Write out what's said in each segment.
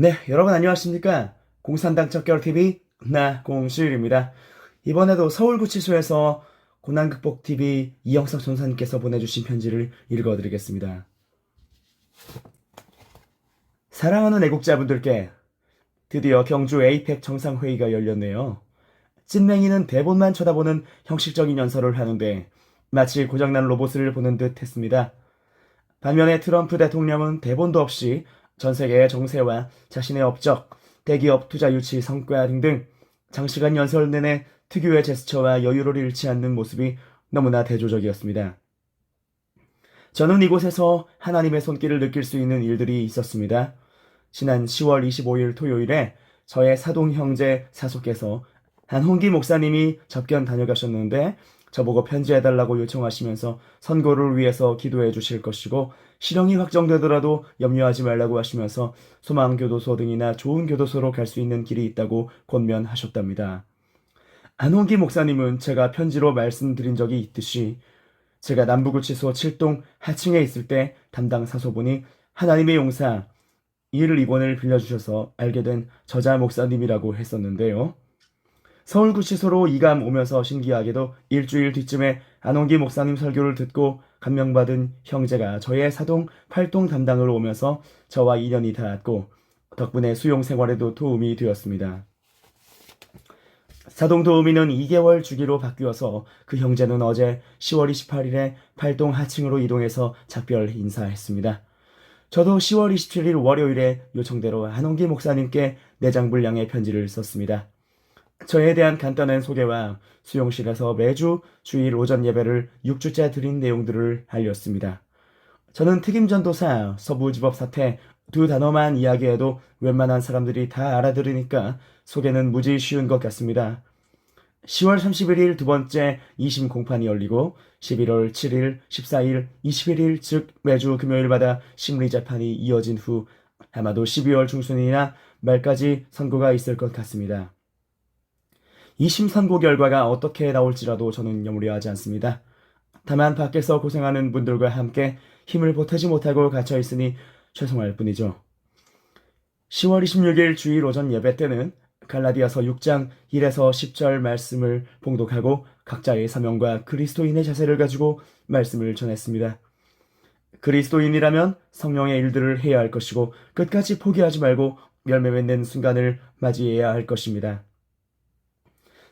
네, 여러분 안녕하십니까? 공산당 척결TV 나공수일입니다. 이번에도 서울구치소에서 고난극복TV 이영석 전사님께서 보내주신 편지를 읽어드리겠습니다. 사랑하는 애국자분들께 드디어 경주 에이펙 정상회의가 열렸네요. 찐맹이는 대본만 쳐다보는 형식적인 연설을 하는데 마치 고장난 로봇을 보는 듯 했습니다. 반면에 트럼프 대통령은 대본도 없이 전 세계의 정세와 자신의 업적, 대기업 투자 유치 성과 등등 장시간 연설 내내 특유의 제스처와 여유를 잃지 않는 모습이 너무나 대조적이었습니다. 저는 이곳에서 하나님의 손길을 느낄 수 있는 일들이 있었습니다. 지난 10월 25일 토요일에 저의 사동 형제 사속께서 한홍기 목사님이 접견 다녀가셨는데 저보고 편지해달라고 요청하시면서 선고를 위해서 기도해 주실 것이고 실형이 확정되더라도 염려하지 말라고 하시면서 소망교도소 등이나 좋은 교도소로 갈 수 있는 길이 있다고 권면하셨답니다. 안홍기 목사님은 제가 편지로 말씀드린 적이 있듯이 제가 남부구치소 7동 하층에 있을 때 담당 사소분이 하나님의 용사 이를 입원을 빌려주셔서 알게 된 저자 목사님이라고 했었는데요. 서울구치소로 이감 오면서 신기하게도 일주일 뒤쯤에 안홍기 목사님 설교를 듣고 감명받은 형제가 저의 사동 8동 담당으로 오면서 저와 인연이 닿았고 덕분에 수용 생활에도 도움이 되었습니다. 사동 도우미는 2개월 주기로 바뀌어서 그 형제는 어제 10월 28일에 8동 하층으로 이동해서 작별 인사했습니다. 저도 10월 27일 월요일에 요청대로 한홍기 목사님께 내장 분량의 편지를 썼습니다. 저에 대한 간단한 소개와 수용실에서 매주 주일 오전 예배를 6주째 드린 내용들을 알렸습니다. 저는 특임전도사, 서부지법 사태 두 단어만 이야기해도 웬만한 사람들이 다 알아들으니까 소개는 무지 쉬운 것 같습니다. 10월 31일 두 번째 2심 공판이 열리고 11월 7일, 14일, 21일 즉 매주 금요일마다 심리 재판이 이어진 후 아마도 12월 중순이나 말까지 선고가 있을 것 같습니다. 2심 선고 결과가 어떻게 나올지라도 저는 염려하지 않습니다. 다만 밖에서 고생하는 분들과 함께 힘을 보태지 못하고 갇혀 있으니 죄송할 뿐이죠. 10월 26일 주일 오전 예배 때는 갈라디아서 6장 1에서 10절 말씀을 봉독하고 각자의 사명과 그리스도인의 자세를 가지고 말씀을 전했습니다. 그리스도인이라면 성령의 일들을 해야 할 것이고 끝까지 포기하지 말고 열매 맺는 순간을 맞이해야 할 것입니다.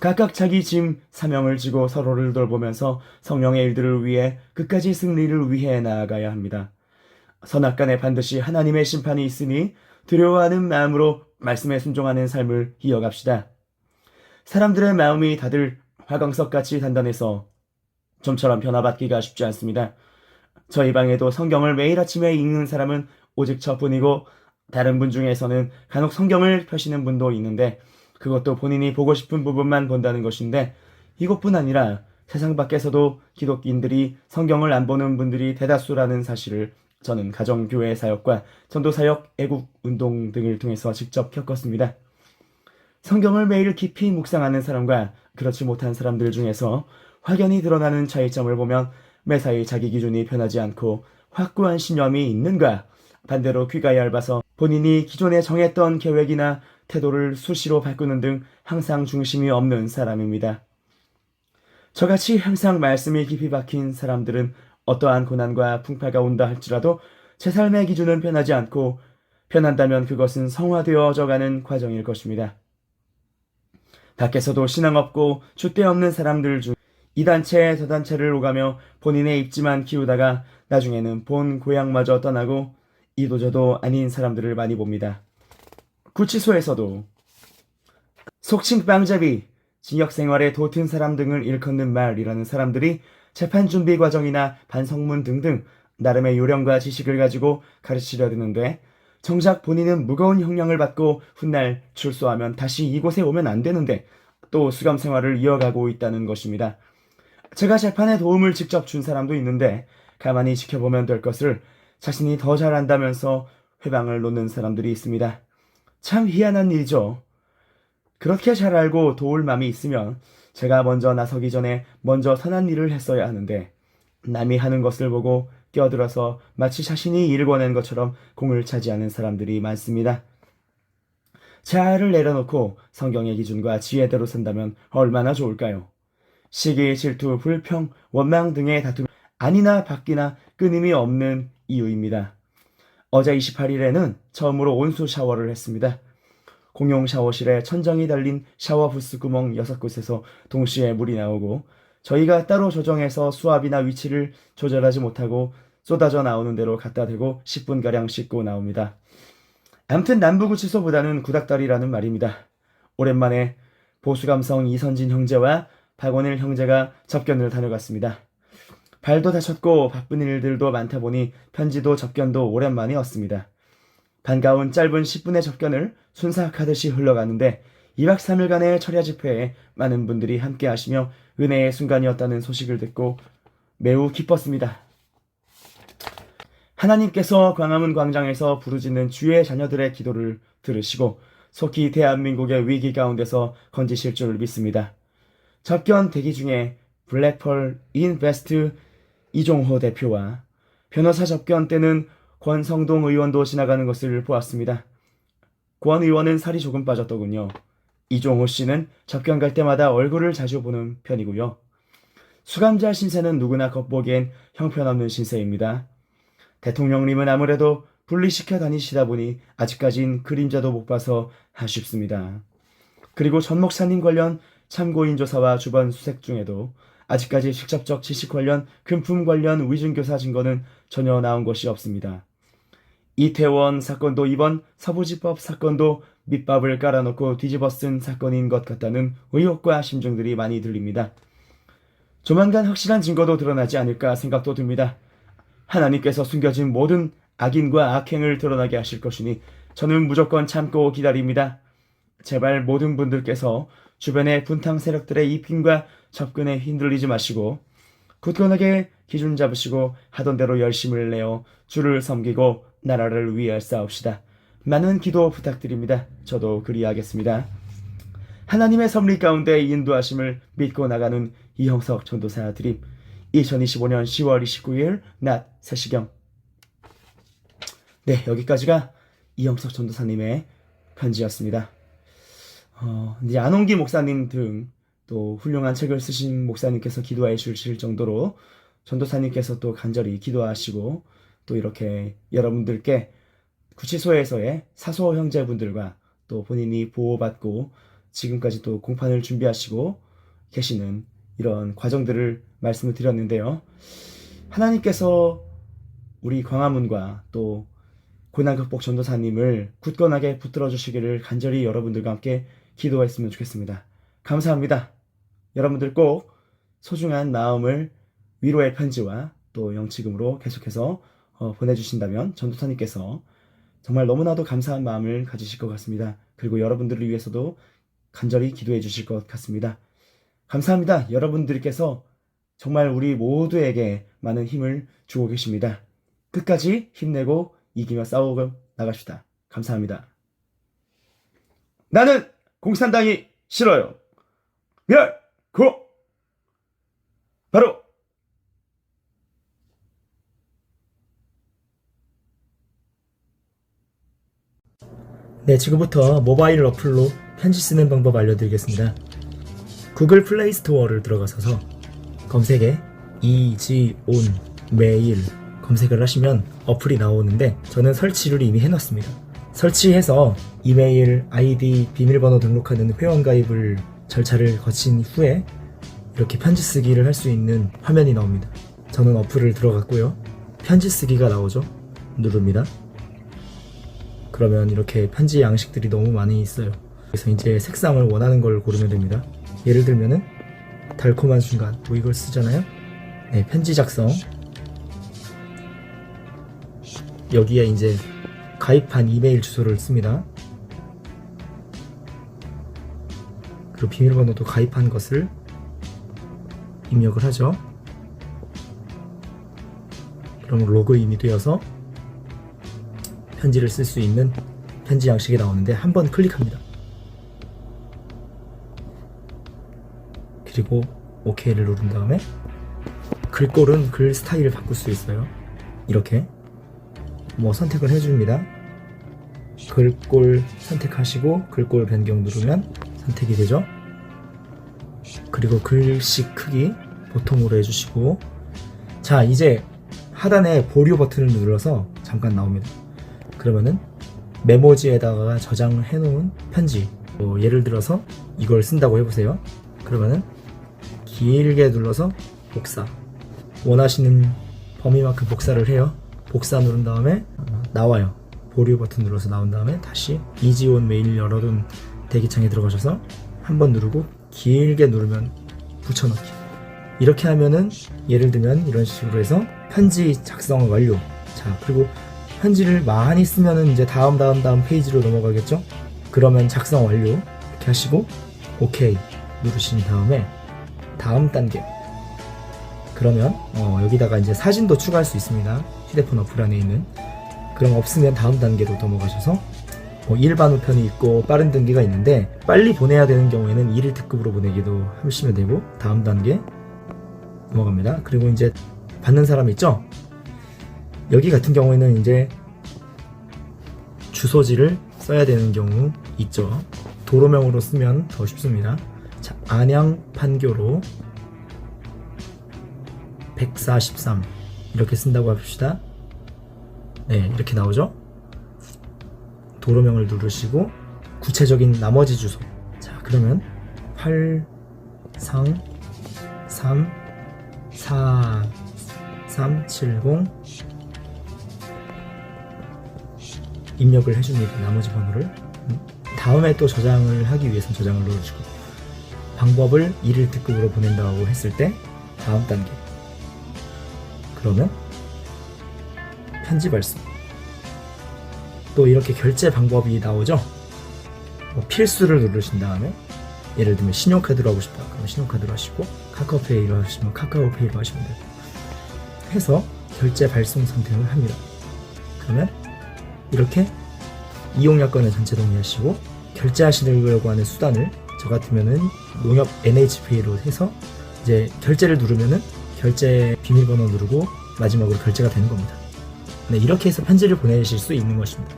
각각 자기 짐 사명을 지고 서로를 돌보면서 성령의 일들을 위해 끝까지 승리를 위해 나아가야 합니다. 선악간에 반드시 하나님의 심판이 있으니 두려워하는 마음으로 말씀에 순종하는 삶을 이어갑시다. 사람들의 마음이 다들 화광석같이 단단해서 좀처럼 변화받기가 쉽지 않습니다. 저희 방에도 성경을 매일 아침에 읽는 사람은 오직 저뿐이고 다른 분 중에서는 간혹 성경을 펴시는 분도 있는데 그것도 본인이 보고 싶은 부분만 본다는 것인데 이것뿐 아니라 세상 밖에서도 기독인들이 성경을 안 보는 분들이 대다수라는 사실을 저는 가정교회 사역과 전도사역, 애국운동 등을 통해서 직접 겪었습니다. 성경을 매일 깊이 묵상하는 사람과 그렇지 못한 사람들 중에서 확연히 드러나는 차이점을 보면 매사에 자기 기준이 변하지 않고 확고한 신념이 있는가 반대로 귀가 얇아서 본인이 기존에 정했던 계획이나 태도를 수시로 바꾸는 등 항상 중심이 없는 사람입니다. 저같이 항상 말씀이 깊이 박힌 사람들은 어떠한 고난과 풍파가 온다 할지라도 제 삶의 기준은 변하지 않고 변한다면 그것은 성화되어져 가는 과정일 것입니다. 밖에서도 신앙 없고 줏대 없는 사람들 중 이 단체 저 단체를 오가며 본인의 입지만 키우다가 나중에는 본 고향마저 떠나고 이도저도 아닌 사람들을 많이 봅니다. 구치소에서도 속칭 빵잡이, 징역 생활에 도튼 사람 등을 일컫는 말이라는 사람들이 재판 준비 과정이나 반성문 등등 나름의 요령과 지식을 가지고 가르치려 드는데 정작 본인은 무거운 형량을 받고 훗날 출소하면 다시 이곳에 오면 안 되는데 또 수감 생활을 이어가고 있다는 것입니다. 제가 재판에 도움을 직접 준 사람도 있는데 가만히 지켜보면 될 것을 자신이 더 잘한다면서 회방을 놓는 사람들이 있습니다. 참 희한한 일이죠. 그렇게 잘 알고 도울 마음이 있으면 제가 먼저 나서기 전에 먼저 선한 일을 했어야 하는데 남이 하는 것을 보고 끼어들어서 마치 자신이 일을 권한 것처럼 공을 차지하는 사람들이 많습니다. 자아를 내려놓고 성경의 기준과 지혜대로 산다면 얼마나 좋을까요? 시기, 질투, 불평, 원망 등의 다툼 아니나 밖이나 끊임이 없는 이유입니다. 어제 28일에는 처음으로 온수 샤워를 했습니다. 공용 샤워실에 천정이 달린 샤워 부스 구멍 6곳에서 동시에 물이 나오고 저희가 따로 조정해서 수압이나 위치를 조절하지 못하고 쏟아져 나오는 대로 갖다 대고 10분가량 씻고 나옵니다. 암튼 남부구치소보다는 구닥다리라는 말입니다. 오랜만에 보수감성 이선진 형제와 박원일 형제가 접견을 다녀갔습니다. 발도 다쳤고 바쁜 일들도 많다 보니 편지도 접견도 오랜만이었습니다. 반가운 짧은 10분의 접견을 순삭하듯이 흘러가는데 2박 3일간의 철야 집회에 많은 분들이 함께 하시며 은혜의 순간이었다는 소식을 듣고 매우 기뻤습니다. 하나님께서 광화문 광장에서 부르짖는 주의 자녀들의 기도를 들으시고 속히 대한민국의 위기 가운데서 건지실 줄 믿습니다. 접견 대기 중에 블랙펄 인베스트 이종호 대표와 변호사 접견 때는 권성동 의원도 지나가는 것을 보았습니다. 권 의원은 살이 조금 빠졌더군요. 이종호 씨는 접견 갈 때마다 얼굴을 자주 보는 편이고요. 수감자 신세는 누구나 겉보기엔 형편없는 신세입니다. 대통령님은 아무래도 분리시켜 다니시다 보니 아직까진 그림자도 못 봐서 아쉽습니다. 그리고 전 목사님 관련 참고인 조사와 주변 수색 중에도 아직까지 직접적 지식 관련 금품 관련 위증교사 증거는 전혀 나온 것이 없습니다. 이태원 사건도 이번 서부지법 사건도 밑밥을 깔아놓고 뒤집어 쓴 사건인 것 같다는 의혹과 심증들이 많이 들립니다. 조만간 확실한 증거도 드러나지 않을까 생각도 듭니다. 하나님께서 숨겨진 모든 악인과 악행을 드러나게 하실 것이니 저는 무조건 참고 기다립니다. 제발 모든 분들께서 주변의 분탕 세력들의 입힘과 접근에 흔들리지 마시고 굳건하게 기준 잡으시고 하던 대로 열심을 내어 주를 섬기고 나라를 위해 싸웁시다. 많은 기도 부탁드립니다. 저도 그리하겠습니다. 하나님의 섭리 가운데 인도하심을 믿고 나가는 이형석 전도사 드림 2025년 10월 29일 낮 3시경 네 여기까지가 이형석 전도사님의 편지였습니다. 어, 이제 안홍기 목사님 등 또 훌륭한 책을 쓰신 목사님께서 기도해 주실 정도로 전도사님께서 또 간절히 기도하시고 또 이렇게 여러분들께 구치소에서의 사소 형제분들과 또 본인이 보호받고 지금까지 또 공판을 준비하시고 계시는 이런 과정들을 말씀을 드렸는데요. 하나님께서 우리 광화문과 또 고난극복 전도사님을 굳건하게 붙들어 주시기를 간절히 여러분들과 함께 기도했으면 좋겠습니다. 감사합니다. 여러분들 꼭 소중한 마음을 위로의 편지와 또 영치금으로 계속해서 어, 보내주신다면 전도사님께서 정말 너무나도 감사한 마음을 가지실 것 같습니다. 그리고 여러분들을 위해서도 간절히 기도해 주실 것 같습니다. 감사합니다. 여러분들께서 정말 우리 모두에게 많은 힘을 주고 계십니다. 끝까지 힘내고 이기며 싸우고 나갑시다. 감사합니다. 나는 공산당이 싫어요. 멸! 고! 바로! 네, 지금부터 모바일 어플로 편지 쓰는 방법 알려드리겠습니다. 구글 플레이 스토어를 들어가셔서 검색에 이지온 메일 검색을 하시면 어플이 나오는데 저는 설치를 이미 해놨습니다. 설치해서 이메일, 아이디, 비밀번호 등록하는 회원가입을 절차를 거친 후에 이렇게 편지 쓰기를 할 수 있는 화면이 나옵니다. 저는 어플을 들어갔고요. 편지 쓰기가 나오죠. 누릅니다. 그러면 이렇게 편지 양식들이 너무 많이 있어요. 그래서 이제 색상을 원하는 걸 고르면 됩니다. 예를 들면은 달콤한 순간 뭐 이걸 쓰잖아요. 네, 편지 작성. 여기에 이제 가입한 이메일 주소를 씁니다. 그리고 비밀번호도 가입한 것을 입력을 하죠. 그럼 로그인이 되어서 편지를 쓸 수 있는 편지 양식이 나오는데 한 번 클릭합니다. 그리고 OK를 누른 다음에 글꼴은 글 스타일을 바꿀 수 있어요. 이렇게 뭐 선택을 해줍니다. 글꼴 선택하시고 글꼴 변경 누르면 선택이 되죠. 그리고 글씨 크기 보통으로 해주시고 자 이제 하단에 보류 버튼을 눌러서 잠깐 나옵니다. 그러면은 메모지에다가 저장해 놓은 편지 뭐 예를 들어서 이걸 쓴다고 해보세요. 그러면은 길게 눌러서 복사 원하시는 범위만큼 복사를 해요. 복사 누른 다음에 어, 나와요. 보류 버튼 눌러서 나온 다음에 다시 이지온 메일 열어둔 대기창에 들어가셔서 한 번 누르고 길게 누르면 붙여넣기. 이렇게 하면은 예를 들면 이런 식으로 해서 편지 작성 완료. 자 그리고 편지를 많이 쓰면은 이제 다음 다음 다음 페이지로 넘어가겠죠? 그러면 작성 완료 이렇게 하시고 오케이 누르신 다음에 다음 단계 그러면 어, 여기다가 이제 사진도 추가할 수 있습니다. 휴대폰 어플 안에 있는 그럼 없으면 다음 단계로 넘어가셔서 뭐 일반 우편이 있고 빠른 등기가 있는데 빨리 보내야 되는 경우에는 1일 특급으로 보내기도 하시면 되고 다음 단계 넘어갑니다. 그리고 이제 받는 사람 있죠? 여기 같은 경우에는 이제 주소지를 써야 되는 경우 있죠. 도로명으로 쓰면 더 쉽습니다. 자, 안양 판교로 143 이렇게 쓴다고 합시다. 네, 이렇게 나오죠? 도로명을 누르시고 구체적인 나머지 주소. 자, 그러면 8 3 3 4 3 7 0 입력을 해줍니다. 나머지 번호를. 음, 다음에 또 저장을 하기 위해서 저장을 눌러주고 방법을 1일 특급으로 보낸다고 했을 때 다음 단계 그러면 편지 발송 또 이렇게 결제 방법이 나오죠? 뭐 필수를 누르신 다음에 예를 들면 신용카드로 하고 싶다. 그러면 신용카드로 하시고 카카오페이로 하시면 카카오페이로 하시면 되고 해서 결제 발송 선택을 합니다. 그러면 이렇게 이용 여건을 전체 동의하시고 결제하시려고 하는 수단을 저 같으면은 농협 NH페이로 해서 이제 결제를 누르면은 결제 비밀번호 누르고 마지막으로 결제가 되는 겁니다. 네, 이렇게 해서 편지를 보내실 수 있는 것입니다.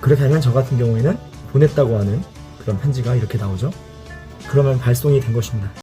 그렇게 하면 저 같은 경우에는 보냈다고 하는 그런 편지가 이렇게 나오죠. 그러면 발송이 된 것입니다.